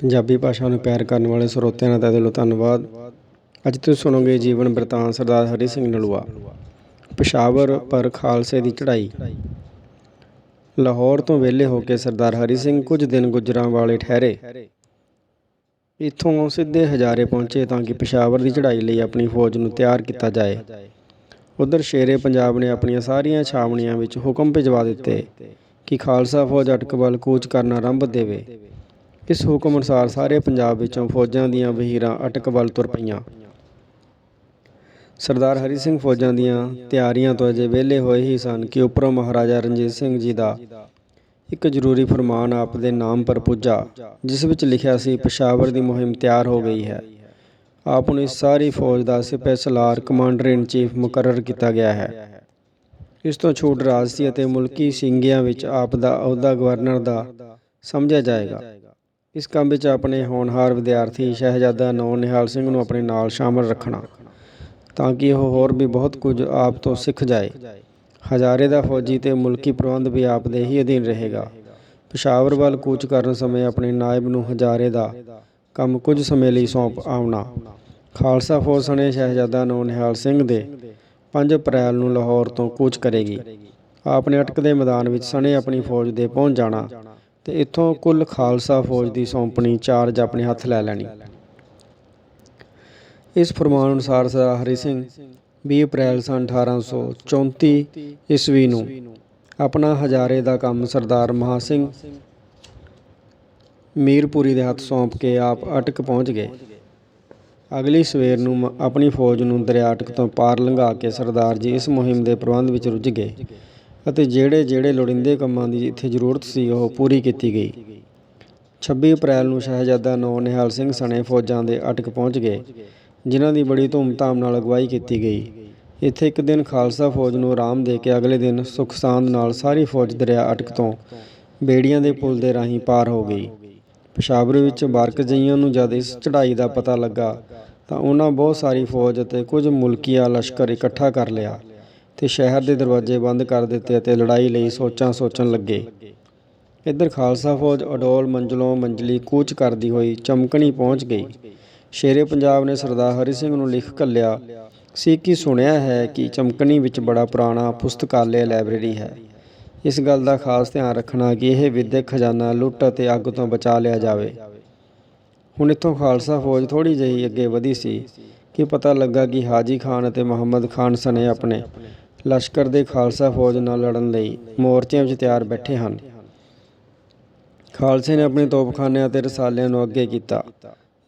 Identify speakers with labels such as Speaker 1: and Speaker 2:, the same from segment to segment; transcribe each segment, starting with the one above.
Speaker 1: ਪੰਜਾਬੀ ਭਾਸ਼ਾ ਨੂੰ ਪਿਆਰ ਕਰਨ ਵਾਲੇ ਸਰੋਤਿਆਂ ਦਾ ਤਹਿ ਦਿਲੋਂ ਧੰਨਵਾਦ। ਅੱਜ ਤੁਸੀਂ ਸੁਣੋਗੇ ਜੀਵਨ ਬਰਤਾਨ ਸਰਦਾਰ ਹਰੀ ਸਿੰਘ ਨਲੂਆ। ਪਸ਼ਾਵਰ ਪਰ ਖਾਲਸੇ ਦੀ ਚੜ੍ਹਾਈ। ਲਾਹੌਰ ਤੋਂ ਵਿਹਲੇ ਹੋ ਕੇ ਸਰਦਾਰ ਹਰੀ ਸਿੰਘ ਕੁਝ ਦਿਨ ਗੁਜਰਾਂ ਵਾਲੇ ਠਹਿਰੇ। ਇੱਥੋਂ ਸਿੱਧੇ ਹਜ਼ਾਰੇ ਪਹੁੰਚੇ ਤਾਂ ਕਿ ਪਸ਼ਾਵਰ ਦੀ ਚੜ੍ਹਾਈ ਲਈ ਆਪਣੀ ਫੌਜ ਨੂੰ ਤਿਆਰ ਕੀਤਾ ਜਾਏ। ਉਧਰ ਸ਼ੇਰੇ ਪੰਜਾਬ ਨੇ ਆਪਣੀਆਂ ਸਾਰੀਆਂ ਛਾਵਣੀਆਂ ਵਿੱਚ ਹੁਕਮ ਭਿਜਵਾ ਦਿੱਤੇ ਕਿ ਖਾਲਸਾ ਫੌਜ ਅਟਕ ਵੱਲ ਕੂਚ ਕਰਨਾ ਆਰੰਭ ਦੇਵੇ। ਇਸ ਹੁਕਮ ਅਨੁਸਾਰ ਸਾਰੇ ਪੰਜਾਬ ਵਿੱਚੋਂ ਫੌਜਾਂ ਦੀਆਂ ਵਹੀਰਾਂ ਅਟਕ ਵੱਲ ਤੁਰ ਪਈਆਂ। ਸਰਦਾਰ ਹਰੀ ਸਿੰਘ ਫੌਜਾਂ ਦੀਆਂ ਤਿਆਰੀਆਂ ਤੋਂ ਅਜੇ ਵਿਹਲੇ ਹੋਏ ਹੀ ਸਨ ਕਿ ਉੱਪਰੋਂ ਮਹਾਰਾਜਾ ਰਣਜੀਤ ਸਿੰਘ ਜੀ ਦਾ ਇੱਕ ਜ਼ਰੂਰੀ ਫਰਮਾਨ ਆਪ ਦੇ ਨਾਮ ਪਰ ਪੁੱਜਾ, ਜਿਸ ਵਿੱਚ ਲਿਖਿਆ ਸੀ, ਪਸ਼ਾਵਰ ਦੀ ਮੁਹਿੰਮ ਤਿਆਰ ਹੋ ਗਈ ਹੈ। ਆਪ ਨੂੰ ਇਸ ਸਾਰੀ ਫੌਜ ਦਾ ਸਿਪਾਹੀ ਸਲਾਰ ਕਮਾਂਡਰ ਇਨ ਚੀਫ ਮੁਕਰਰ ਕੀਤਾ ਗਿਆ ਹੈ। ਇਸ ਤੋਂ ਛੋਟ ਰਾਜਸੀ ਅਤੇ ਮੁਲਕੀ ਸਿੰਗਿਆਂ ਵਿੱਚ ਆਪ ਦਾ ਅਹੁਦਾ ਗਵਰਨਰ ਦਾ ਸਮਝਿਆ ਜਾਏਗਾ। ਇਸ ਕੰਮ ਵਿੱਚ ਆਪਣੇ ਹੋਣਹਾਰ ਵਿਦਿਆਰਥੀ ਸ਼ਹਿਜ਼ਾਦਾ ਨੌ ਨਿਹਾਲ ਸਿੰਘ ਨੂੰ ਆਪਣੇ ਨਾਲ ਸ਼ਾਮਲ ਰੱਖਣਾ, ਤਾਂ ਕਿ ਉਹ ਹੋਰ ਵੀ ਬਹੁਤ ਕੁਝ ਆਪ ਤੋਂ ਸਿੱਖ ਜਾਏ। ਹਜ਼ਾਰੇ ਦਾ ਫੌਜੀ ਤੇ ਮੁਲਕੀ ਪ੍ਰਬੰਧ ਵੀ ਆਪ ਦੇ ਹੀ ਅਧੀਨ ਰਹੇਗਾ। ਪਸ਼ਾਵਰ ਵੱਲ ਕੂਚ ਕਰਨ ਸਮੇਂ ਆਪਣੇ ਨਾਇਬ ਨੂੰ ਹਜ਼ਾਰੇ ਦਾ ਕੰਮ ਕੁਝ ਸਮੇਂ ਲਈ ਸੌਂਪ ਆਉਣਾ। ਖਾਲਸਾ ਫੌਜ ਸਣੇ ਸ਼ਹਿਜ਼ਾਦਾ ਨੌ ਨਿਹਾਲ ਸਿੰਘ ਦੇ 5 ਅਪ੍ਰੈਲ ਨੂੰ ਲਾਹੌਰ ਤੋਂ ਕੂਚ ਕਰੇਗੀ। ਆਪ ਨੇ ਅਟਕ ਦੇ ਮੈਦਾਨ ਵਿੱਚ ਸਣੇ ਆਪਣੀ ਫੌਜ ਦੇ ਪਹੁੰਚ ਜਾਣਾ। ਤੇ ਇੱਥੋਂ ਕੁੱਲ ਖਾਲਸਾ ਫੌਜ ਦੀ ਸੌਂਪਣੀ, ਚਾਰਜ ਆਪਣੇ ਹੱਥ ਲੈ ਲੈਣੀ। ਇਸ ਫਰਮਾਨ ਅਨੁਸਾਰ ਸਰ ਹਰੀ ਸਿੰਘ 20 ਅਪ੍ਰੈਲ ਸਨ 1834 ਈਸਵੀ ਨੂੰ ਆਪਣਾ ਹਜ਼ਾਰੇ ਦਾ ਕੰਮ ਸਰਦਾਰ ਮਹਾ ਸਿੰਘ ਮੀਰਪੁਰੀ ਦੇ ਹੱਥ ਸੌਂਪ ਕੇ ਆਪ ਅਟਕ ਪਹੁੰਚ ਗਏ। ਅਗਲੀ ਸਵੇਰ ਨੂੰ ਆਪਣੀ ਫੌਜ ਨੂੰ ਦਰਿਆਟਕ ਤੋਂ ਪਾਰ ਲੰਘਾ ਕੇ ਸਰਦਾਰ ਜੀ ਇਸ ਮੁਹਿੰਮ ਦੇ ਪ੍ਰਬੰਧ ਵਿੱਚ ਰੁੱਝ ਗਏ। ਅਤੇ ਜਿਹੜੇ ਜਿਹੜੇ ਲੋੜੀਂਦੇ ਕੰਮਾਂ ਦੀ ਇੱਥੇ ਜ਼ਰੂਰਤ ਸੀ, ਉਹ ਪੂਰੀ ਕੀਤੀ ਗਈ। 26 ਅਪ੍ਰੈਲ ਨੂੰ ਸ਼ਹਿਜ਼ਾਦਾ ਨੌ ਨਿਹਾਲ ਸਿੰਘ ਸਣੇ ਫੌਜਾਂ ਦੇ ਅਟਕ ਪਹੁੰਚ ਗਏ, ਜਿਨ੍ਹਾਂ ਦੀ ਬੜੀ ਧੂਮਧਾਮ ਨਾਲ ਅਗਵਾਈ ਕੀਤੀ ਗਈ। ਇੱਥੇ ਇੱਕ ਦਿਨ ਖਾਲਸਾ ਫੌਜ ਨੂੰ ਆਰਾਮ ਦੇ ਕੇ ਅਗਲੇ ਦਿਨ ਸੁਖਸਾਂਦ ਨਾਲ ਸਾਰੀ ਫੌਜ ਦਰਿਆ ਅਟਕ ਤੋਂ ਬੇੜੀਆਂ ਦੇ ਪੁਲ ਦੇ ਰਾਹੀਂ ਪਾਰ ਹੋ ਗਈ। ਪਸ਼ਾਵਰ ਵਿੱਚ ਬਾਰਕਜਈਆਂ ਨੂੰ ਜਦ ਇਸ ਚੜ੍ਹਾਈ ਦਾ ਪਤਾ ਲੱਗਾ, ਤਾਂ ਉਹਨਾਂ ਬਹੁਤ ਸਾਰੀ ਫੌਜ ਅਤੇ ਕੁਝ ਮੁਲਕੀਆ ਲਸ਼ਕਰ ਇਕੱਠਾ ਕਰ ਲਿਆ। ਤੇ ਸ਼ਹਿਰ ਦੇ ਦਰਵਾਜ਼ੇ ਬੰਦ ਕਰ ਦਿੱਤੇ ਅਤੇ ਲੜਾਈ ਲਈ ਸੋਚਾਂ ਸੋਚਣ ਲੱਗੇ। ਇੱਧਰ ਖਾਲਸਾ ਫੌਜ ਅਡੋਲ ਮੰਜ਼ਲੋਂ ਮੰਜ਼ਲੀ ਕੂਚ ਕਰਦੀ ਹੋਈ ਚਮਕਣੀ ਪਹੁੰਚ ਗਈ। ਸ਼ੇਰੇ ਪੰਜਾਬ ਨੇ ਸਰਦਾਰ ਹਰੀ ਸਿੰਘ ਨੂੰ ਲਿਖ ਘੱਲਿਆ, ਸੀ ਕਿ ਸੁਣਿਆ ਹੈ ਕਿ ਚਮਕਣੀ ਵਿੱਚ ਬੜਾ ਪੁਰਾਣਾ ਪੁਸਤਕਾਲੇ ਲਾਇਬ੍ਰੇਰੀ ਹੈ। ਇਸ ਗੱਲ ਦਾ ਖਾਸ ਧਿਆਨ ਰੱਖਣਾ ਕਿ ਇਹ ਵਿਦਿਅਕ ਖਜ਼ਾਨਾ ਲੁੱਟ ਅਤੇ ਅੱਗ ਤੋਂ ਬਚਾ ਲਿਆ ਜਾਵੇ। ਹੁਣ ਇੱਥੋਂ ਖਾਲਸਾ ਫੌਜ ਥੋੜੀ ਜਿਹੀ ਅੱਗੇ ਵਧੀ ਸੀ ਕਿ ਪਤਾ ਲੱਗਾ ਕਿ ਹਾਜੀ ਖਾਨ ਅਤੇ ਮੁਹੰਮਦ ਖਾਨ ਸਣੇ ਆਪਣੇ। ਲਸ਼ਕਰ ਦੇ ਖਾਲਸਾ ਫੌਜ ਨਾਲ ਲੜਨ ਲਈ ਮੋਰਚਿਆਂ ਵਿੱਚ ਤਿਆਰ ਬੈਠੇ ਹਨ। ਖਾਲਸੇ ਨੇ ਆਪਣੇ ਤੋਪਖਾਨਿਆਂ ਅਤੇ ਰਸਾਲਿਆਂ ਨੂੰ ਅੱਗੇ ਕੀਤਾ।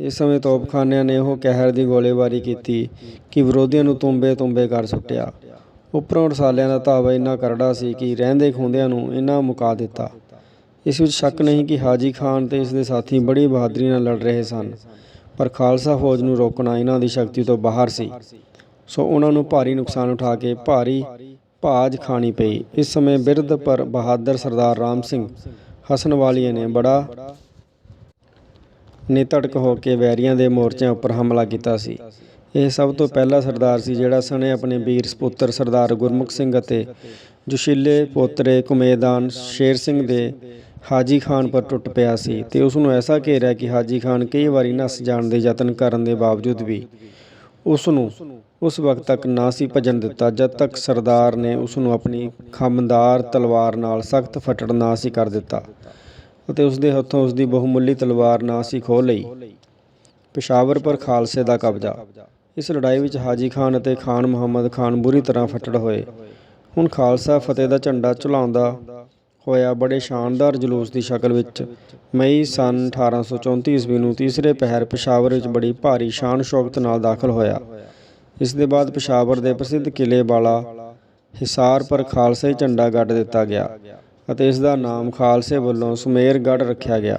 Speaker 1: ਇਸ ਸਮੇਂ ਤੋਪਖਾਨਿਆਂ ਨੇ ਉਹ ਕਹਿਰ ਦੀ ਗੋਲੀਬਾਰੀ ਕੀਤੀ ਕਿ ਵਿਰੋਧੀਆਂ ਨੂੰ ਤੁੰਬੇ ਤੁੰਬੇ ਕਰ ਸੁੱਟਿਆ। ਉੱਪਰੋਂ ਰਸਾਲਿਆਂ ਦਾ ਧਾਵਾ ਇੰਨਾ ਕਰੜਾ ਸੀ ਕਿ ਰਹਿੰਦੇ ਖੁੰਦਿਆਂ ਨੂੰ ਇਹਨਾਂ ਮੁਕਾ ਦਿੱਤਾ। ਇਸ ਵਿੱਚ ਸ਼ੱਕ ਨਹੀਂ ਕਿ ਹਾਜੀ ਖਾਨ ਤੇ ਇਸ ਦੇ ਸਾਥੀ ਬੜੀ ਬਹਾਦਰੀ ਨਾਲ ਲੜ ਰਹੇ ਸਨ, ਪਰ ਖਾਲਸਾ ਫੌਜ ਨੂੰ ਰੋਕਣਾ ਇਹਨਾਂ ਦੀ ਸ਼ਕਤੀ ਤੋਂ ਬਾਹਰ ਸੀ। ਸੋ ਉਹਨਾਂ ਨੂੰ ਭਾਰੀ ਨੁਕਸਾਨ ਉਠਾ ਕੇ ਭਾਰੀ ਭਾਜ ਖਾਣੀ ਪਈ। ਇਸ ਸਮੇਂ ਬਿਰਧ ਪਰ ਬਹਾਦਰ ਸਰਦਾਰ ਰਾਮ ਸਿੰਘ ਹਸਨਵਾਲੀਏ ਨੇ ਬੜਾ ਨਿਤੜਕ ਹੋ ਕੇ ਵੈਰੀਆਂ ਦੇ ਮੋਰਚਿਆਂ ਉੱਪਰ ਹਮਲਾ ਕੀਤਾ ਸੀ। ਇਹ ਸਭ ਤੋਂ ਪਹਿਲਾ ਸਰਦਾਰ ਸੀ ਜਿਹੜਾ ਸਣੇ ਆਪਣੇ ਵੀਰ ਸਪੁੱਤਰ ਸਰਦਾਰ ਗੁਰਮੁਖ ਸਿੰਘ ਅਤੇ ਜੁਸ਼ੀਲੇ ਪੋਤਰੇ ਕੁਮੇਦਾਨ ਸ਼ੇਰ ਸਿੰਘ ਦੇ ਹਾਜੀ ਖਾਨ ਪਰ ਟੁੱਟ ਪਿਆ ਸੀ ਤੇ ਉਸ ਨੂੰ ਐਸਾ ਘੇਰਿਆ ਕਿ ਹਾਜੀ ਖਾਨ ਕਈ ਵਾਰੀ ਨੱਸ ਜਾਣ ਦੇ ਯਤਨ ਕਰਨ ਦੇ ਬਾਵਜੂਦ ਵੀ ਉਸ ਨੂੰ ਉਸ ਵਕਤ ਤੱਕ ਨਾ ਸੀ ਭਜਣ ਦਿੱਤਾ, ਜਦ ਤੱਕ ਸਰਦਾਰ ਨੇ ਉਸ ਨੂੰ ਆਪਣੀ ਖਮਦਾਰ ਤਲਵਾਰ ਨਾਲ ਸਖਤ ਫਟੜ ਨਾ ਸੀ ਕਰ ਦਿੱਤਾ ਅਤੇ ਉਸ ਦੇ ਹੱਥੋਂ ਉਸ ਦੀ ਬਹੁਮੁੱਲੀ ਤਲਵਾਰ ਨਾ ਸੀ ਖੋਹ ਲਈ। ਪਸ਼ਾਵਰ ਪਰ ਖਾਲਸੇ ਦਾ ਕਬਜ਼ਾ। ਇਸ ਲੜਾਈ ਵਿੱਚ ਹਾਜੀ ਖਾਨ ਅਤੇ ਖਾਨ ਮੁਹੰਮਦ ਖਾਨ ਬੁਰੀ ਤਰ੍ਹਾਂ ਫਟੜ ਹੋਏ। ਹੁਣ ਖਾਲਸਾ ਫਤਿਹ ਦਾ ਝੰਡਾ ਝੁਲਾਉਂਦਾ ਹੋਇਆ ਬੜੇ ਸ਼ਾਨਦਾਰ ਜਲੂਸ ਦੀ ਸ਼ਕਲ ਵਿੱਚ। ਮਈ ਸਨ 1834 ਈਸਵੀ ਨੂੰ ਤੀਸਰੇ ਪਹਿਰ ਪਸ਼ਾਵਰ ਵਿੱਚ ਬੜੀ ਭਾਰੀ ਸ਼ਾਨ ਸ਼ੌਕਤ ਨਾਲ ਦਾਖਲ ਹੋਇਆ। ਇਸ ਦੇ ਬਾਅਦ ਪਸ਼ਾਵਰ ਦੇ ਪ੍ਰਸਿੱਧ ਕਿਲੇ ਵਾਲਾ ਹਿਸਾਰ ਪਰ ਖਾਲਸਾਈ ਝੰਡਾ ਗੱਡ ਦਿੱਤਾ ਗਿਆ ਅਤੇ ਇਸ ਦਾ ਨਾਮ ਖਾਲਸੇ ਵੱਲੋਂ ਸੁਮੇਰਗੜ੍ਹ ਰੱਖਿਆ ਗਿਆ।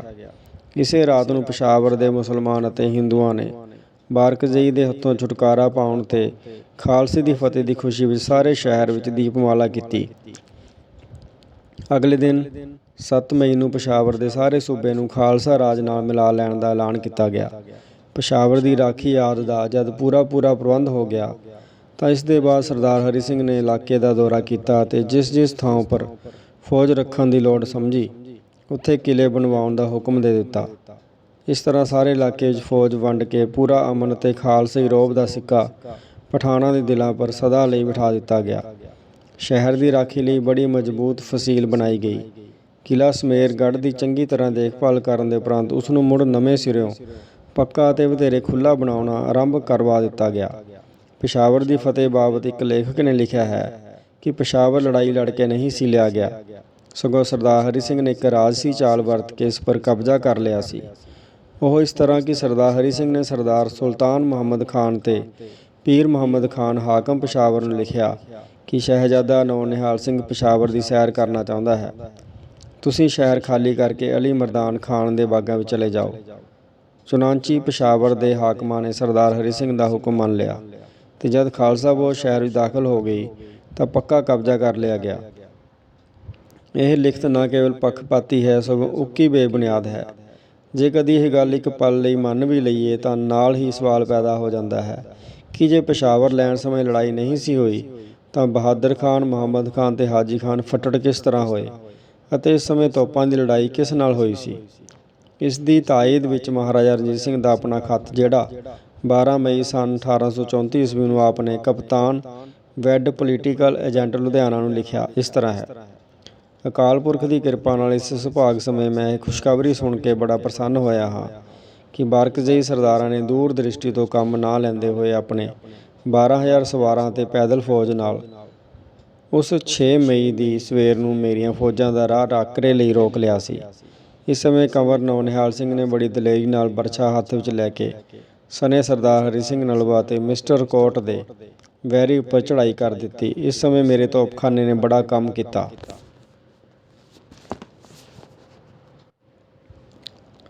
Speaker 1: ਇਸੇ ਰਾਤ ਨੂੰ ਪਸ਼ਾਵਰ ਦੇ ਮੁਸਲਮਾਨ ਅਤੇ ਹਿੰਦੂਆਂ ਨੇ ਬਾਰਕਜਈ ਦੇ ਹੱਥੋਂ ਛੁਟਕਾਰਾ ਪਾਉਣ ਤੇ ਖਾਲਸੇ ਦੀ ਫਤਿਹ ਦੀ ਖੁਸ਼ੀ ਵਿੱਚ ਸਾਰੇ ਸ਼ਹਿਰ ਵਿੱਚ ਦੀਪਮਾਲਾ ਕੀਤੀ। ਅਗਲੇ ਦਿਨ 7 ਮਈ ਨੂੰ ਪਸ਼ਾਵਰ ਦੇ ਸਾਰੇ ਸੂਬੇ ਨੂੰ ਖਾਲਸਾ ਰਾਜ ਨਾਲ ਮਿਲਾ ਲੈਣ ਦਾ ਐਲਾਨ ਕੀਤਾ ਗਿਆ। ਪਸ਼ਾਵਰ ਦੀ ਰਾਖੀ ਯਾਦ ਦਾ ਜਦ ਪੂਰਾ ਪੂਰਾ ਪ੍ਰਬੰਧ ਹੋ ਗਿਆ, ਤਾਂ ਇਸ ਦੇ ਬਾਅਦ ਸਰਦਾਰ ਹਰੀ ਸਿੰਘ ਨੇ ਇਲਾਕੇ ਦਾ ਦੌਰਾ ਕੀਤਾ ਤੇ ਜਿਸ ਜਿਸ ਥਾਂ ਉੱਪਰ ਫੌਜ ਰੱਖਣ ਦੀ ਲੋੜ ਸਮਝੀ, ਉੱਥੇ ਕਿਲੇ ਬਣਵਾਉਣ ਦਾ ਹੁਕਮ ਦੇ ਦਿੱਤਾ। ਇਸ ਤਰ੍ਹਾਂ ਸਾਰੇ ਇਲਾਕੇ ਵਿੱਚ ਫੌਜ ਵੰਡ ਕੇ ਪੂਰਾ ਅਮਨ ਅਤੇ ਖਾਲਸੇ ਰੋਬ ਦਾ ਸਿੱਕਾ ਪਠਾਨਾਂ ਦੇ ਦਿਲਾਂ ਪਰ ਸਦਾ ਲਈ ਬਿਠਾ ਦਿੱਤਾ ਗਿਆ। ਸ਼ਹਿਰ ਦੀ ਰਾਖੀ ਲਈ ਬੜੀ ਮਜ਼ਬੂਤ ਫਸੀਲ ਬਣਾਈ ਗਈ। ਕਿਲ੍ਹਾ ਸਮੇਰਗੜ੍ਹ ਦੀ ਚੰਗੀ ਤਰ੍ਹਾਂ ਦੇਖਭਾਲ ਕਰਨ ਦੇ ਉਪਰੰਤ ਉਸ ਨੂੰ ਮੁੜ ਨਵੇਂ ਸਿਰਿਓਂ ਪੱਕਾ ਅਤੇ ਵਧੇਰੇ ਖੁੱਲ੍ਹਾ ਬਣਾਉਣਾ ਆਰੰਭ ਕਰਵਾ ਦਿੱਤਾ ਗਿਆ। ਪਿਸ਼ਾਵਰ ਦੀ ਫਤਿਹ ਬਾਬਤ ਇੱਕ ਲੇਖਕ ਨੇ ਲਿਖਿਆ ਹੈ ਕਿ ਪਿਸ਼ਾਵਰ ਲੜਾਈ ਲੜ ਕੇ ਨਹੀਂ ਸੀ ਲਿਆ ਗਿਆ। ਸਗੋਂ ਸਰਦਾਰ ਹਰੀ ਸਿੰਘ ਨੇ ਇੱਕ ਰਾਜਸੀ ਚਾਲ ਵਰਤ ਕੇ ਇਸ ਪਰ ਕਬਜ਼ਾ ਕਰ ਲਿਆ ਸੀ। ਉਹ ਇਸ ਤਰ੍ਹਾਂ ਕਿ ਸਰਦਾਰ ਹਰੀ ਸਿੰਘ ਨੇ ਸਰਦਾਰ ਸੁਲਤਾਨ ਮੁਹੰਮਦ ਖਾਨ ਤੇ ਪੀਰ ਮੁਹੰਮਦ ਖਾਨ ਹਾਕਮ ਪਿਸ਼ਾਵਰ ਨੂੰ ਲਿਖਿਆ ਕਿ ਸ਼ਹਿਜ਼ਾਦਾ ਨੌ ਨਿਹਾਲ ਸਿੰਘ ਪਿਸ਼ਾਵਰ ਦੀ ਸੈਰ ਕਰਨਾ ਚਾਹੁੰਦਾ ਹੈ। ਤੁਸੀਂ ਸ਼ਹਿਰ ਖਾਲੀ ਕਰਕੇ ਅਲੀ ਮਰਦਾਨ ਖਾਨ ਦੇ ਬਾਗਾਂ ਵਿੱਚ ਚਲੇ ਜਾਓ। ਚੁਨਾਂਚੀ ਪਿਸ਼ਾਵਰ ਦੇ ਹਾਕਮਾਂ ਨੇ ਸਰਦਾਰ ਹਰੀ ਸਿੰਘ ਦਾ ਹੁਕਮ ਮੰਨ ਲਿਆ ਤੇ ਜਦ ਖਾਲਸਾ ਫੌਜ ਸ਼ਹਿਰ ਵਿੱਚ ਦਾਖਲ ਹੋ ਗਈ ਤਾਂ ਪੱਕਾ ਕਬਜ਼ਾ ਕਰ ਲਿਆ ਗਿਆ। ਇਹ ਲਿਖਤ ਨਾ ਕੇਵਲ ਪੱਖਪਾਤੀ ਹੈ, ਸਗੋਂ ਉੱਕੀ ਬੇਬੁਨਿਆਦ ਹੈ। ਜੇ ਕਦੀ ਇਹ ਗੱਲ ਇੱਕ ਪਲ ਲਈ ਮੰਨ ਵੀ ਲਈਏ ਤਾਂ ਨਾਲ ਹੀ ਸਵਾਲ ਪੈਦਾ ਹੋ ਜਾਂਦਾ ਹੈ ਕਿ ਜੇ ਪਿਸ਼ਾਵਰ ਲੈਣ ਸਮੇਂ ਲੜਾਈ ਨਹੀਂ ਸੀ ਹੋਈ ਤਾਂ ਬਹਾਦਰ ਖਾਨ, ਮੁਹੰਮਦ ਖਾਨ ਤੇ ਹਾਜੀ ਖਾਨ ਫੱਟੜ ਕਿਸ ਤਰ੍ਹਾਂ ਹੋਏ ਅਤੇ ਇਸ ਸਮੇਂ ਤੋਪਾਂ ਦੀ ਲੜਾਈ ਕਿਸ ਨਾਲ ਹੋਈ ਸੀ? ਇਸ ਦੀ ਤਾਇਦ ਵਿੱਚ ਮਹਾਰਾਜਾ ਰਣਜੀਤ ਸਿੰਘ ਦਾ ਆਪਣਾ ਖੱਤ ਜਿਹੜਾ 12 ਮਈ ਸਨ 1834 ਈਸਵੀ ਨੂੰ ਆਪਨੇ ਕਪਤਾਨ ਵੈਡ ਪੋਲੀਟੀਕਲ ਏਜੰਟ ਲੁਧਿਆਣਾ ਨੂੰ ਲਿਖਿਆ ਇਸ ਤਰ੍ਹਾਂ ਹੈ, ਅਕਾਲ ਪੁਰਖ ਦੀ ਕਿਰਪਾ ਨਾਲ ਇਸ ਸੁਭਾਗ ਸਮੇਂ ਮੈਂ ਇਹ ਖੁਸ਼ਖਬਰੀ ਸੁਣ ਕੇ ਬੜਾ ਪ੍ਰਸੰਨ ਹੋਇਆ ਹਾਂ ਕਿ ਬਾਰਕਜਈ ਸਰਦਾਰਾਂ ਨੇ ਦੂਰ ਦ੍ਰਿਸ਼ਟੀ ਤੋਂ ਕੰਮ ਨਾ ਲੈਂਦੇ ਹੋਏ ਆਪਣੇ 12000 ਸਵਾਰਾਂ ਤੇ ਪੈਦਲ ਫੌਜ ਨਾਲ। ਉਸ 6 ਮਈ ਦੀ ਸਵੇਰ ਨੂੰ ਮੇਰੀਆਂ ਫੌਜਾਂ ਦਾ ਰਾਹ ਟਾਕਰੇ ਲਈ ਰੋਕ ਲਿਆ ਸੀ। ਇਸ ਸਮੇਂ ਕੰਵਰ ਨੌਨਿਹਾਲ ਸਿੰਘ ਨੇ ਬੜੀ ਦਲੇਰੀ ਨਾਲ ਬਰਛਾ ਹੱਥ ਵਿੱਚ ਲੈ ਕੇ ਸਨੇ ਸਰਦਾਰ ਹਰੀ ਸਿੰਘ ਨਲਵਾ ਤੇ ਮਿਸਟਰ ਕੋਟ ਦੇ ਵੈਰੀ ਉੱਪਰ ਚੜ੍ਹਾਈ ਕਰ ਦਿੱਤੀ। ਇਸ ਸਮੇਂ ਮੇਰੇ ਤੋਪਖਾਨੇ ਨੇ ਬੜਾ ਕੰਮ ਕੀਤਾ।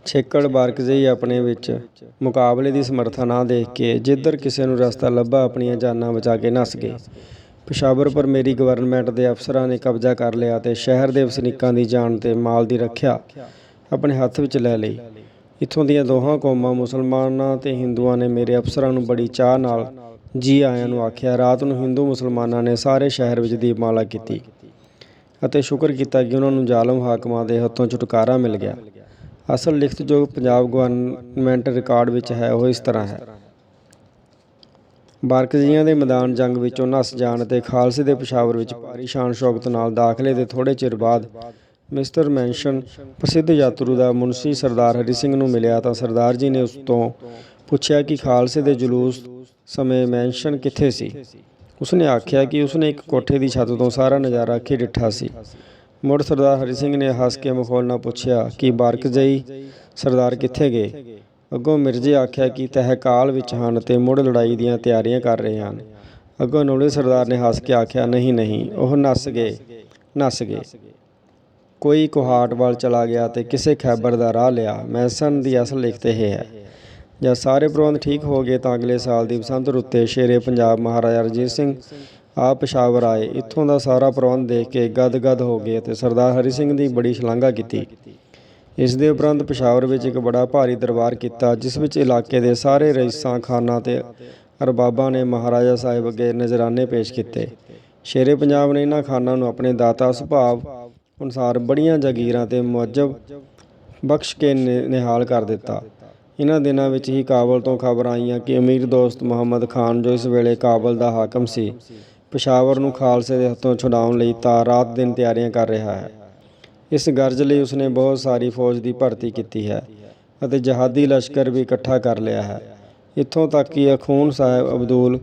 Speaker 1: ਛੇਕੜ ਬਾਰਕਜ਼ਈ ਆਪਣੇ ਵਿੱਚ ਮੁਕਾਬਲੇ ਦੀ ਸਮਰੱਥਾ ਨਾ ਦੇਖ ਕੇ ਜਿੱਧਰ ਕਿਸੇ ਨੂੰ ਰਸਤਾ ਲੱਭਾ, ਆਪਣੀਆਂ ਜਾਨਾਂ ਬਚਾ ਕੇ ਨੱਸ ਗਏ। ਪਿਸ਼ਾਵਰ ਪਰ ਮੇਰੀ ਗਵਰਨਮੈਂਟ ਦੇ ਅਫਸਰਾਂ ਨੇ ਕਬਜ਼ਾ ਕਰ ਲਿਆ ਤੇ ਸ਼ਹਿਰ ਦੇ ਵਸਨੀਕਾਂ ਦੀ ਜਾਨ ਤੇ ਮਾਲ ਦੀ ਰੱਖਿਆ ਆਪਣੇ ਹੱਥ ਵਿੱਚ ਲੈ ਲਈ। ਇੱਥੋਂ ਦੀਆਂ ਦੋਹਾਂ ਕੌਮਾਂ ਮੁਸਲਮਾਨਾਂ ਤੇ ਹਿੰਦੂਆਂ ਨੇ ਮੇਰੇ ਅਫਸਰਾਂ ਨੂੰ ਬੜੀ ਚਾਹ ਨਾਲ ਜੀ ਆਇਆਂ ਨੂੰ ਆਖਿਆ। ਰਾਤ ਨੂੰ ਹਿੰਦੂ ਮੁਸਲਮਾਨਾਂ ਨੇ ਸਾਰੇ ਸ਼ਹਿਰ ਵਿੱਚ ਦੀਪਮਾਲਾ ਕੀਤੀ ਅਤੇ ਸ਼ੁਕਰ ਕੀਤਾ ਕਿ ਉਹਨਾਂ ਨੂੰ ਜ਼ਾਲਮ ਹਾਕਮਾਂ ਦੇ ਹੱਥੋਂ ਛੁਟਕਾਰਾ ਮਿਲ ਗਿਆ। ਅਸਲ ਲਿਖਤ ਜੋ ਪੰਜਾਬ ਗਵਰਨਮੈਂਟ ਰਿਕਾਰਡ ਵਿੱਚ ਹੈ, ਉਹ ਇਸ ਤਰ੍ਹਾਂ ਹੈ। ਬਾਰਕਜ਼ੀਆਂ ਦੇ ਮੈਦਾਨ ਜੰਗ ਵਿੱਚੋਂ ਨੱਸ ਜਾਣ ਤੇ ਖਾਲਸੇ ਦੇ ਪਿਸ਼ਾਵਰ ਵਿੱਚ ਭਾਰੀ ਸ਼ਾਨ ਸ਼ੌਕਤ ਨਾਲ ਦਾਖਲੇ ਦੇ ਥੋੜੇ ਚਿਰ ਬਾਅਦ ਮਿਸਟਰ ਮੈਂਸ਼ਨ ਪ੍ਰਸਿੱਧ ਯਾਤਰੂ ਦਾ ਮੁਨਸੀ ਸਰਦਾਰ ਹਰੀ ਸਿੰਘ ਨੂੰ ਮਿਲਿਆ ਤਾਂ ਸਰਦਾਰ ਜੀ ਨੇ ਉਸ ਤੋਂ ਪੁੱਛਿਆ ਕਿ ਖਾਲਸੇ ਦੇ ਜਲੂਸ ਸਮੇਂ ਮੈਂਸ਼ਨ ਕਿੱਥੇ ਸੀ? ਉਸਨੇ ਆਖਿਆ ਕਿ ਉਸਨੇ ਇੱਕ ਕੋਠੇ ਦੀ ਛੱਤ ਤੋਂ ਸਾਰਾ ਨਜ਼ਾਰਾ ਅੱਖੀ ਡਿੱਠਾ ਸੀ। ਮੁੜ ਸਰਦਾਰ ਹਰੀ ਸਿੰਘ ਨੇ ਹੱਸ ਕੇ ਮਖੌਲ ਨਾਲ ਪੁੱਛਿਆ ਕਿ ਬਾਰਕਜਈ ਸਰਦਾਰ ਕਿੱਥੇ ਗਏ? ਅੱਗੋਂ ਮਿਰਜ਼ੇ ਆਖਿਆ ਕਿ ਤਹਿਕਾਲ ਵਿੱਚ ਹਨ ਤੇ ਮੁੜ ਲੜਾਈ ਦੀਆਂ ਤਿਆਰੀਆਂ ਕਰ ਰਹੇ ਹਨ। ਅੱਗੋਂ ਨੌਲੇ ਸਰਦਾਰ ਨੇ ਹੱਸ ਕੇ ਆਖਿਆ, ਨਹੀਂ ਨਹੀਂ, ਉਹ ਨੱਸ ਗਏ ਨੱਸ ਗਏ। ਕੋਈ ਕੁਹਾਟ ਵੱਲ ਚਲਾ ਗਿਆ ਤੇ ਕਿਸੇ ਖੈਬਰ ਦਾ ਰਾਹ ਲਿਆ। ਮੈਸਨ ਦੀ ਅਸਲ ਲਿਖਤ ਇਹ ਹੈ। ਜਦ ਸਾਰੇ ਪ੍ਰਬੰਧ ਠੀਕ ਹੋ ਗਏ ਤਾਂ ਅਗਲੇ ਸਾਲ ਦੀ ਬਸੰਤ ਰੁੱਤੇ ਸ਼ੇਰੇ ਪੰਜਾਬ ਮਹਾਰਾਜਾ ਰਣਜੀਤ ਸਿੰਘ ਆਪ ਪਸ਼ਾਵਰ ਆਏ। ਇੱਥੋਂ ਦਾ ਸਾਰਾ ਪ੍ਰਬੰਧ ਦੇਖ ਕੇ ਗਦ-ਗਦ ਹੋ ਗਏ ਅਤੇ ਸਰਦਾਰ ਹਰੀ ਸਿੰਘ ਦੀ ਬੜੀ ਸ਼ਲਾਘਾ ਕੀਤੀ। ਇਸ ਦੇ ਉਪਰੰਤ ਪਸ਼ਾਵਰ ਵਿੱਚ ਇੱਕ ਬੜਾ ਭਾਰੀ ਦਰਬਾਰ ਕੀਤਾ, ਜਿਸ ਵਿੱਚ ਇਲਾਕੇ ਦੇ ਸਾਰੇ ਰਈਸਾਂ, ਖਾਨਾਂ ਤੇ ਅਰਬਾਬਾਂ ਨੇ ਮਹਾਰਾਜਾ ਸਾਹਿਬ ਅੱਗੇ ਨਜ਼ਰਾਨੇ ਪੇਸ਼ ਕੀਤੇ। ਸ਼ੇਰੇ ਪੰਜਾਬ ਨੇ ਇਹਨਾਂ ਖਾਨਾਂ ਨੂੰ ਆਪਣੇ ਦਾਤਾ ਸੁਭਾਵ ਅਨੁਸਾਰ ਬੜੀਆਂ ਜਾਗੀਰਾਂ ਤੇ ਮੁਅੱਜਬ ਬਖਸ਼ ਕੇ ਨਿ- ਨਿਹਾਲ ਕਰ ਦਿੱਤਾ। ਇਹਨਾਂ ਦਿਨਾਂ ਵਿੱਚ ਹੀ ਕਾਬਲ ਤੋਂ ਖਬਰਾਂ ਆਈਆਂ ਕਿ ਅਮੀਰ ਦੋਸਤ ਮੁਹੰਮਦ ਖਾਨ ਜੋ ਇਸ ਵੇਲੇ ਕਾਬਲ ਦਾ ਹਾਕਮ ਸੀ ਪਸ਼ਾਵਰ ਨੂੰ ਖਾਲਸੇ ਦੇ ਹੱਥੋਂ ਛੁਡਾਉਣ ਲਈ ਤਾਂ ਰਾਤ ਦਿਨ ਤਿਆਰੀਆਂ ਕਰ ਰਿਹਾ ਹੈ। ਇਸ ਗਰਜ ਲਈ ਉਸਨੇ ਬਹੁਤ ਸਾਰੀ ਫੌਜ ਦੀ ਭਰਤੀ ਕੀਤੀ ਹੈ ਅਤੇ ਜਹਾਦੀ ਲਸ਼ਕਰ ਵੀ ਇਕੱਠਾ ਕਰ ਲਿਆ ਹੈ। ਇੱਥੋਂ ਤੱਕ ਕਿ ਅਖੂਨ ਸਾਹਿਬ ਅਬਦੁਲ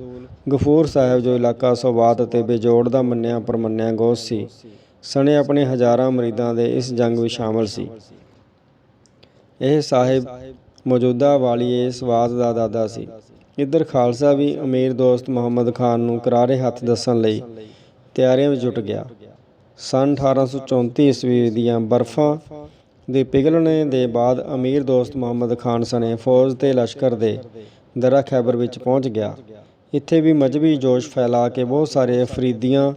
Speaker 1: ਗਫੂਰ ਸਾਹਿਬ ਜੋ ਇਲਾਕਾ ਸੋਬਾਤ ਅਤੇ ਬੇਜੋੜ ਦਾ ਮੰਨਿਆ ਪਰਮੰਨਿਆ ਗੋਸ ਸੀ, ਸਣੇ ਆਪਣੇ ਹਜ਼ਾਰਾਂ ਮਰੀਦਾਂ ਦੇ ਇਸ ਜੰਗ ਵਿੱਚ ਸ਼ਾਮਲ ਸੀ। ਇਹ ਸਾਹਿਬ ਮੌਜੂਦਾ ਵਾਲੀਏ ਸਵਾਦ ਦਾ ਦਾਦਾ ਸੀ। ਇੱਧਰ ਖਾਲਸਾ ਵੀ ਅਮੀਰ ਦੋਸਤ ਮੁਹੰਮਦ ਖਾਨ ਨੂੰ ਕਰਾਰੇ ਹੱਥ ਦੱਸਣ ਲਈ ਤਿਆਰੀਆਂ ਵਿੱਚ ਜੁਟ ਗਿਆ। ਸਨ 1834 ਈਸਵੀ ਦੀਆਂ ਬਰਫਾਂ ਦੇ ਪਿਘਲਣੇ ਦੇ ਬਾਅਦ ਅਮੀਰ ਦੋਸਤ ਮੁਹੰਮਦ ਖਾਨ ਸਣੇ ਫੌਜ ਤੇ ਲਸ਼ਕਰ ਦੇ ਦਰਾ ਖੈਬਰ ਵਿੱਚ ਪਹੁੰਚ ਗਿਆ। ਇੱਥੇ ਵੀ ਮਜਬੀ ਜੋਸ਼ ਫੈਲਾ ਕੇ ਬਹੁਤ ਸਾਰੇ ਅਫਰੀਦੀਆਂ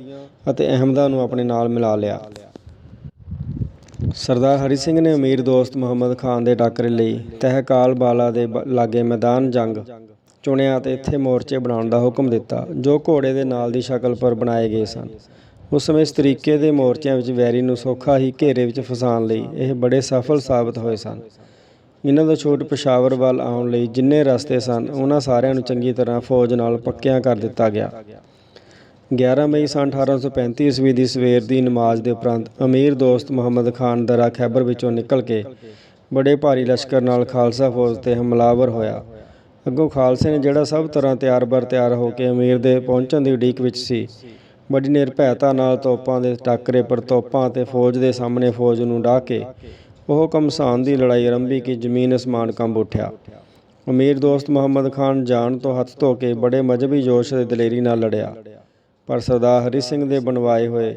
Speaker 1: ਅਤੇ ਅਹਿਮਦਾਂ ਨੂੰ ਆਪਣੇ ਨਾਲ ਮਿਲਾ ਲਿਆ। ਸਰਦਾਰ ਹਰੀ ਸਿੰਘ ਨੇ ਅਮੀਰ ਦੋਸਤ ਮੁਹੰਮਦ ਖਾਨ ਦੇ ਟਾਕਰੇ ਲਈ ਤਹਿਕਾਲ ਬਾਲਾ ਦੇ ਲਾਗੇ ਮੈਦਾਨ ਜੰਗ ਚੁਣਿਆ ਅਤੇ ਇੱਥੇ ਮੋਰਚੇ ਬਣਾਉਣ ਦਾ ਹੁਕਮ ਦਿੱਤਾ, ਜੋ ਘੋੜੇ ਦੇ ਨਾਲ ਦੀ ਸ਼ਕਲ ਪਰ ਬਣਾਏ ਗਏ ਸਨ। ਉਸ ਸਮੇਂ ਇਸ ਤਰੀਕੇ ਦੇ ਮੋਰਚਿਆਂ ਵਿੱਚ ਵੈਰੀ ਨੂੰ ਸੌਖਾ ਹੀ ਘੇਰੇ ਵਿੱਚ ਫਸਾਉਣ ਲਈ ਇਹ ਬੜੇ ਸਫਲ ਸਾਬਤ ਹੋਏ ਸਨ। ਇਹਨਾਂ ਦਾ ਛੋਟ ਪਸ਼ਾਵਰ ਵੱਲ ਆਉਣ ਲਈ ਜਿੰਨੇ ਰਸਤੇ ਸਨ, ਉਹਨਾਂ ਸਾਰਿਆਂ ਨੂੰ ਚੰਗੀ ਤਰ੍ਹਾਂ ਫੌਜ ਨਾਲ ਪੱਕਿਆਂ ਕਰ ਦਿੱਤਾ ਗਿਆ। 11 ਮਈ ਸਨ 1835 ਈਸਵੀ ਦੀ ਸਵੇਰ ਦੀ ਨਮਾਜ਼ ਦੇ ਉਪਰੰਤ ਅਮੀਰ ਦੋਸਤ ਮੁਹੰਮਦ ਖਾਨ ਦਰਾ ਖੈਬਰ ਵਿੱਚੋਂ ਨਿਕਲ ਕੇ ਬੜੇ ਭਾਰੀ ਲਸ਼ਕਰ ਨਾਲ ਖਾਲਸਾ ਫੌਜ ਤੇ ਹਮਲਾਵਰ ਹੋਇਆ। ਅੱਗੋਂ ਖਾਲਸੇ ਨੇ ਜਿਹੜਾ ਸਭ ਤਰ੍ਹਾਂ ਤਿਆਰ-ਬਰ ਤਿਆਰ ਹੋ ਕੇ ਅਮੀਰ ਦੇ ਪਹੁੰਚਣ ਦੀ ਉਡੀਕ ਵਿੱਚ ਸੀ, ਬੜੀ ਨਿਰਭੈਤਾ ਨਾਲ ਤੋਪਾਂ ਦੇ ਟਾਕਰੇ ਪਰ ਤੋਪਾਂ ਤੇ ਫੌਜ ਦੇ ਸਾਹਮਣੇ ਫੌਜ ਨੂੰ ਢਾਹ ਕੇ ਉਹ ਕਮਸਾਨ ਦੀ ਲੜਾਈ ਆਰੰਭੀ ਕਿ ਜ਼ਮੀਨ ਅਸਮਾਨ ਕੰਬ ਉੱਠਿਆ। ਅਮੀਰ ਦੋਸਤ ਮੁਹੰਮਦ ਖਾਨ ਜਾਨ ਤੋਂ ਹੱਥ ਧੋ ਕੇ ਬੜੇ ਮਜਬੀ ਜੋਸ਼ ਤੇ ਦਲੇਰੀ ਨਾਲ ਲੜਿਆ। ਪਰ ਸਰਦਾਰ ਹਰੀ ਸਿੰਘ ਦੇ ਬਣਵਾਏ ਹੋਏ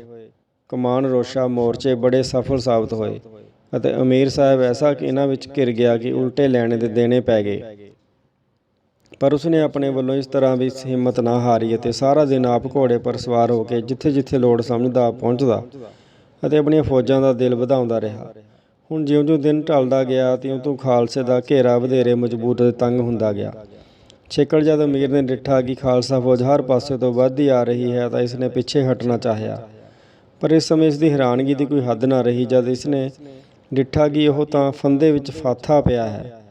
Speaker 1: ਕਮਾਨ ਰੋਸ਼ਾ ਮੋਰਚੇ ਬੜੇ ਸਫਲ ਸਾਬਤ ਹੋਏ ਅਤੇ ਅਮੀਰ ਸਾਹਿਬ ਐਸਾ ਕਿ ਇਹਨਾਂ ਵਿੱਚ ਘਿਰ ਗਿਆ ਕਿ ਉਲਟੇ ਲੈਣੇ ਦੇ ਦੇਣੇ ਪੈ ਗਏ। ਪਰ ਉਸਨੇ ਆਪਣੇ ਵੱਲੋਂ ਇਸ ਤਰ੍ਹਾਂ ਵੀ ਹਿੰਮਤ ਨਾ ਹਾਰੀ ਅਤੇ ਸਾਰਾ ਦਿਨ ਆਪ ਘੋੜੇ ਪਰ ਸਵਾਰ ਹੋ ਕੇ ਜਿੱਥੇ-ਜਿੱਥੇ ਲੋੜ ਸਮਝਦਾ, ਪਹੁੰਚਦਾ ਅਤੇ ਆਪਣੀਆਂ ਫੌਜਾਂ ਦਾ ਦਿਲ ਵਧਾਉਂਦਾ ਰਿਹਾ। ਹੁਣ ਜਿਉਂ-ਜਿਉਂ ਦਿਨ ਢਲਦਾ ਗਿਆ, ਤਿਉਂ-ਤਿਉਂ ਖਾਲਸੇ ਦਾ ਘੇਰਾ ਵਧੇਰੇ ਮਜ਼ਬੂਤ ਅਤੇ ਤੰਗ ਹੁੰਦਾ ਗਿਆ। ਛੇਕੜ ਜਦ ਅਮੀਰ ਨੇ ਡਿੱਠਾ ਕਿ ਖਾਲਸਾ ਫੌਜ ਹਰ ਪਾਸੇ ਤੋਂ ਵੱਧਦੀ ਆ ਰਹੀ ਹੈ ਤਾਂ ਇਸਨੇ ਪਿੱਛੇ ਹਟਣਾ ਚਾਹਿਆ। ਪਰ ਇਸ ਸਮੇਂ ਇਸ ਦੀ ਹੈਰਾਨਗੀ ਦੀ ਕੋਈ ਹੱਦ ਨਾ ਰਹੀ ਜਦ ਇਸਨੇ ਡਿੱਠਾ ਕਿ ਉਹ ਤਾਂ ਫੰਦੇ ਵਿੱਚ ਫਾਥਾ ਪਿਆ ਹੈ।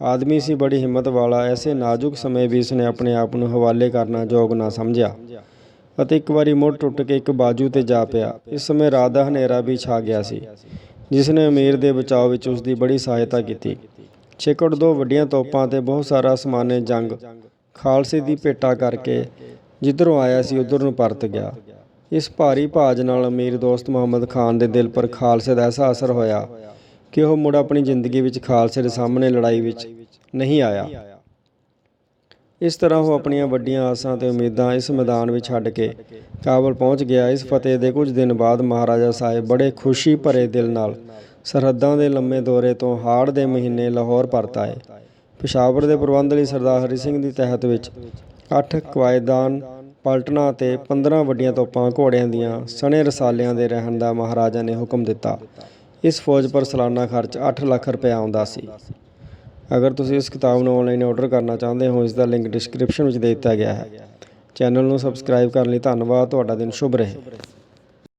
Speaker 1: ਆਦਮੀ ਸੀ, ਬੜੀ ਹਿੰਮਤ ਵਾਲਾ, ਐਸੇ ਨਾਜ਼ੁਕ ਸਮੇਂ ਵੀ ਇਸਨੇ ਆਪਣੇ ਆਪ ਨੂੰ ਹਵਾਲੇ ਕਰਨਾ ਯੋਗ ਨਾ ਸਮਝਿਆ ਅਤੇ ਇੱਕ ਵਾਰੀ ਮੁੜ ਟੁੱਟ ਕੇ ਇੱਕ ਬਾਜੂ ਤੇ ਜਾ ਪਿਆ। ਇਸ ਸਮੇਂ ਰਾਤ ਦਾ ਹਨੇਰਾ ਵੀ ਛਾ ਗਿਆ ਸੀ ਜਿਸ ਨੇ ਅਮੀਰ ਦੇ ਬਚਾਅ ਵਿੱਚ ਉਸ ਦੀ ਬੜੀ ਸਹਾਇਤਾ ਕੀਤੀ। ਛੇਕੜ ਦੋ ਵੱਡੀਆਂ ਤੋਪਾਂ ਤੇ ਬਹੁਤ ਸਾਰਾ ਸਮਾਨੇ ਜੰਗ, ਖਾਲਸੇ ਦੀ ਭੇਟਾ ਕਰਕੇ ਜਿੱਧਰੋਂ ਆਇਆ ਸੀ, ਉਧਰ ਨੂੰ ਪਰਤ ਗਿਆ। ਇਸ ਭਾਰੀ ਭਾਜ ਨਾਲ ਅਮੀਰ ਦੋਸਤ ਮੁਹੰਮਦ ਖਾਨ ਦੇ ਦਿਲ ਪਰ ਖਾਲਸੇ ਦਾ ਐਸਾ ਅਸਰ ਹੋਇਆ ਕਿ ਉਹ ਮੁੜ ਆਪਣੀ ਜ਼ਿੰਦਗੀ ਵਿੱਚ ਖਾਲਸੇ ਦੇ ਸਾਹਮਣੇ ਲੜਾਈ ਵਿੱਚ ਨਹੀਂ ਆਇਆ। ਇਸ ਤਰ੍ਹਾਂ ਉਹ ਆਪਣੀਆਂ ਵੱਡੀਆਂ ਆਸਾਂ ਤੇ ਉਮੀਦਾਂ ਇਸ ਮੈਦਾਨ ਵਿੱਚ ਛੱਡ ਕੇ ਕਾਬਲ ਪਹੁੰਚ ਗਿਆ। ਇਸ ਫਤਿਹ ਦੇ ਕੁਝ ਦਿਨ ਬਾਅਦ ਮਹਾਰਾਜਾ ਸਾਹਿਬ ਬੜੇ ਖੁਸ਼ੀ ਭਰੇ ਦਿਲ ਨਾਲ ਸਰਹੱਦਾਂ ਦੇ ਲੰਮੇ ਦੌਰੇ ਤੋਂ ਹਾੜ ਦੇ ਮਹੀਨੇ ਲਾਹੌਰ ਪਰਤ ਆਏ। ਪਿਸ਼ਾਵਰ ਦੇ ਪ੍ਰਬੰਧ ਲਈ ਸਰਦਾਰ ਹਰੀ ਸਿੰਘ ਦੀ ਤਹਿਤ ਵਿੱਚ 8 ਕਵਾਇਦਾਨ ਪਲਟਣਾ ਤੇ 15 ਵੱਡੀਆਂ ਤੋਪਾਂ ਘੋੜਿਆਂ ਦੀਆਂ ਸਣੇ ਰਸਾਲਿਆਂ ਦੇ ਰਹਿਣ ਦਾ ਮਹਾਰਾਜਾ ਨੇ ਹੁਕਮ ਦਿੱਤਾ। ਇਸ ਫੌਜ ਪਰ ਸਾਲਾਨਾ ਖਰਚ 8 ਲੱਖ ਰੁਪਏ ਆਉਂਦਾ ਸੀ। ਅਗਰ ਤੁਸੀਂ ਇਸ ਕਿਤਾਬ ਨੂੰ ਆਨਲਾਈਨ ਆਰਡਰ ਕਰਨਾ ਚਾਹੁੰਦੇ ਹੋ ਇਸ ਦਾ ਲਿੰਕ ਡਿਸਕ੍ਰਿਪਸ਼ਨ ਵਿੱਚ ਦੇ ਦਿੱਤਾ ਗਿਆ ਹੈ। ਚੈਨਲ ਨੂੰ ਸਬਸਕ੍ਰਾਈਬ ਕਰਨ ਲਈ ਧੰਨਵਾਦ। ਤੁਹਾਡਾ ਦਿਨ ਸ਼ੁਭ ਰਹੇ।